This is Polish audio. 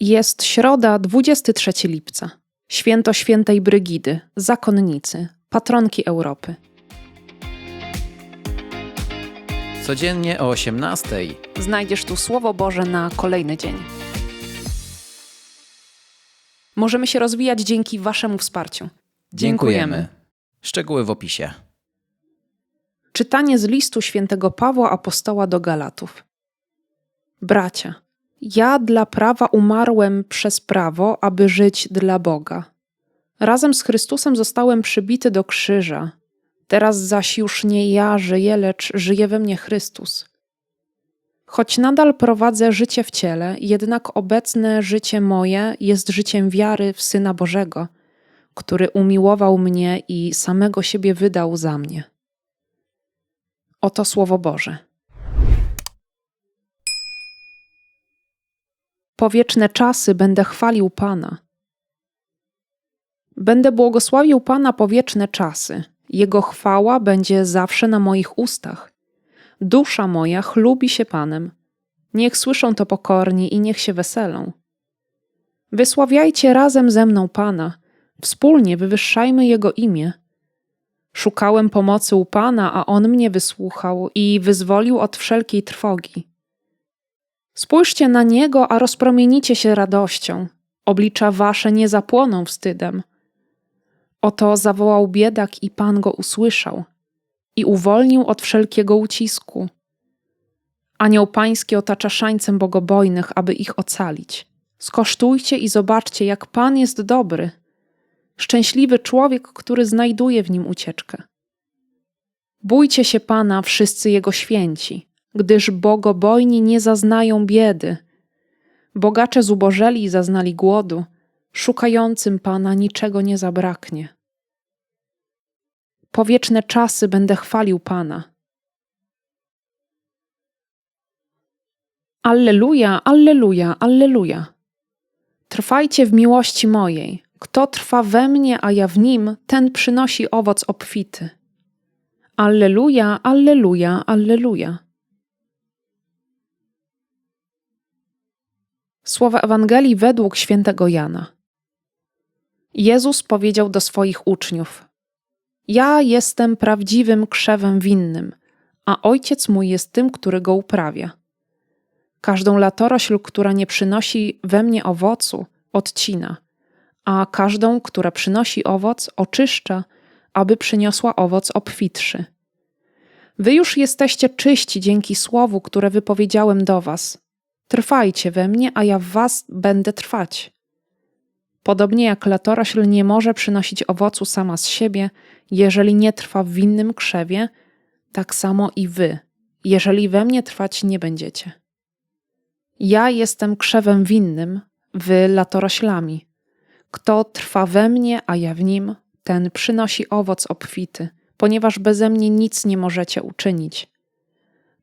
Jest środa, 23 lipca. Święto świętej Brygidy, zakonnicy, patronki Europy. Codziennie o 18:00 Znajdziesz tu Słowo Boże na kolejny dzień. Możemy się rozwijać dzięki Waszemu wsparciu. Dziękujemy. Szczegóły w opisie. Czytanie z listu świętego Pawła Apostoła do Galatów. Bracia, ja dla prawa umarłem przez prawo, aby żyć dla Boga. Razem z Chrystusem zostałem przybity do krzyża. Teraz zaś już nie ja żyję, lecz żyje we mnie Chrystus. Choć nadal prowadzę życie w ciele, jednak obecne życie moje jest życiem wiary w Syna Bożego, który umiłował mnie i samego siebie wydał za mnie. Oto Słowo Boże. Po wieczne czasy będę chwalił Pana. Będę błogosławił Pana po wieczne czasy. Jego chwała będzie zawsze na moich ustach. Dusza moja chlubi się Panem. Niech słyszą to pokorni i niech się weselą. Wysławiajcie razem ze mną Pana, wspólnie wywyższajmy Jego imię. Szukałem pomocy u Pana, a On mnie wysłuchał i wyzwolił od wszelkiej trwogi. Spójrzcie na Niego, a rozpromienicie się radością. Oblicza wasze nie zapłoną wstydem. Oto zawołał biedak i Pan go usłyszał i uwolnił od wszelkiego ucisku. Anioł Pański otacza szańcem bogobojnych, aby ich ocalić. Skosztujcie i zobaczcie, jak Pan jest dobry. Szczęśliwy człowiek, który znajduje w nim ucieczkę. Bójcie się Pana, wszyscy Jego święci, gdyż bogobojni nie zaznają biedy. Bogacze zubożeli i zaznali głodu, szukającym Pana niczego nie zabraknie. Po wieczne czasy będę chwalił Pana. Alleluja, alleluja, alleluja. Trwajcie w miłości mojej. Kto trwa we mnie, a ja w nim, ten przynosi owoc obfity. Alleluja, alleluja, alleluja. Słowa Ewangelii według świętego Jana. Jezus powiedział do swoich uczniów: Ja jestem prawdziwym krzewem winnym, a ojciec mój jest tym, który go uprawia. Każdą latorośl, która nie przynosi we mnie owocu, odcina, a każdą, która przynosi owoc, oczyszcza, aby przyniosła owoc obfitszy. Wy już jesteście czyści dzięki słowu, które wypowiedziałem do was. Trwajcie we mnie, a ja w was będę trwać. Podobnie jak latorośl nie może przynosić owocu sama z siebie, jeżeli nie trwa w winnym krzewie, tak samo i wy, jeżeli we mnie trwać nie będziecie. Ja jestem krzewem winnym, wy latoroślami. Kto trwa we mnie, a ja w nim, ten przynosi owoc obfity, ponieważ beze mnie nic nie możecie uczynić.